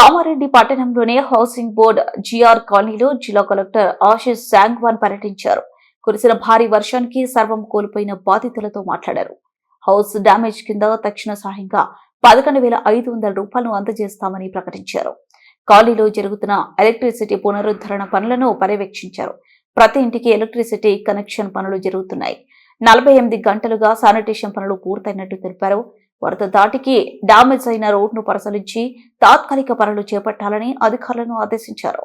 కామారెడ్డి పట్టణంలోని housing board G R కాలనీలో జిల్లా కలెక్టర్ ఆశిష్ శాంగ్వాన్ పర్యటించారు. కురిసిన భారీ వర్షానికి సర్వం కోల్పోయిన బాధితులతో మాట్లాడారు. హౌస్ డ్యామేజ్ కింద తక్షణ సహాయంగా పదకొండు వేల ఐదు వందల రూపాయలను అందజేస్తామని ప్రకటించారు. కాలనీలో జరుగుతున్న ఎలక్ట్రిసిటీ పునరుద్ధరణ పనులను పర్యవేక్షించారు. ప్రతి ఇంటికి ఎలక్ట్రిసిటీ కనెక్షన్ పనులు జరుగుతున్నాయి. నలభై ఎనిమిది గంటలుగా శానిటేషన్ పనులు పూర్తయినట్టు తెలిపారు. వరద దాటికి డామేజ్ అయిన రోడ్ను పరిశీలించి తాత్కాలిక పనులు చేపట్టాలని అధికారులను ఆదేశించారు.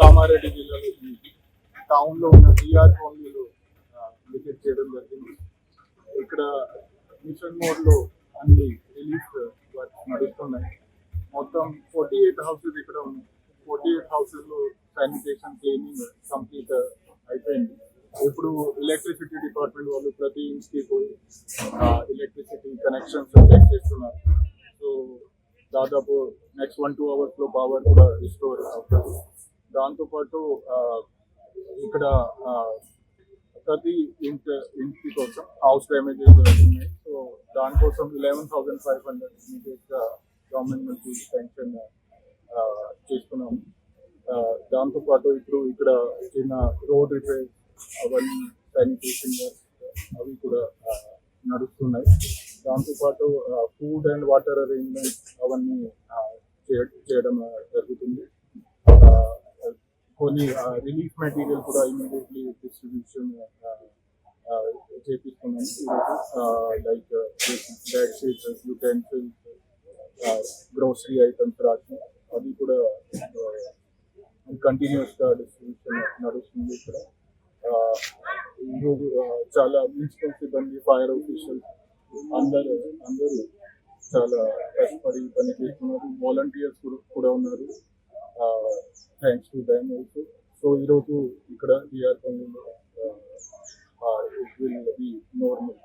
కామారెడ్డి జిల్లాలో టౌన్లో ఉన్న జిఆర్ కాలనీలో విజిట్ చేయడం జరిగింది. ఇక్కడ మిషన్ మోడ్లో అన్ని రిలీఫ్ వర్క్ నడుస్తున్నాయి. మొత్తం ఫార్టీ ఎయిట్ హౌసెస్ ఇక్కడ ఉన్నాయి. ఫార్టీ ఎయిట్ హౌసెస్ లో శానిటేషన్ క్లీనింగ్ కంప్లీట్ అయిపోయింది ఇప్పుడు ఎలక్ట్రిసిటీ డిపార్ట్మెంట్ వాళ్ళు ప్రతి ఇంటికి పోయి ఎలక్ట్రిసిటీ కనెక్షన్స్ చెక్ చేస్తున్నారు సో దాదాపు నెక్స్ట్ వన్ టూ అవర్స్ లో పవర్ కూడా రిస్టోర్ అవుతుంది దాంతోపాటు ఆ, ఇక్కడ ఆ, ప్రతి ఇంటి ఇంటి కోసం హౌస్ డ్యామేజెస్ ఉన్నాయి సో దానికోసం ఇలెవెన్ థౌసండ్ ఫైవ్ హండ్రెడ్ ఇమీడియట్గా గవర్నమెంట్ నుంచి శాంక్షన్ చేసుకున్నాము. దాంతోపాటు ఇప్పుడు ఇక్కడ చిన్న రోడ్ రిపేర్ అవన్నీ శానిటేషన్ అవి కూడా నడుస్తున్నాయి. దాంతోపాటు ఫుడ్ అండ్ వాటర్ అరేంజ్మెంట్ అవన్నీ చేయడం జరుగుతుంది. కొన్ని రిలీఫ్ మెటీరియల్ కూడా immediately distribution చేపిస్తున్నాం like bed utensils grocery items రాసి అది కూడా కంటిన్యూస్గా డిస్ట్రిబ్యూషన్ నడుస్తుంది ఇక్కడ. ఆ, ఈరోజు చాలా మున్సిపల్ సిబ్బంది ఫైర్ ఆఫీషియల్స్ అందరు అందరూ చాలా కష్టపడి పని చేస్తున్నారు. వాలంటీర్స్ కూడా ఉన్నారు. Thanks to them also so ఈరోజు ఇక్కడ టీఆర్ పనులు విల్ బి నార్మల్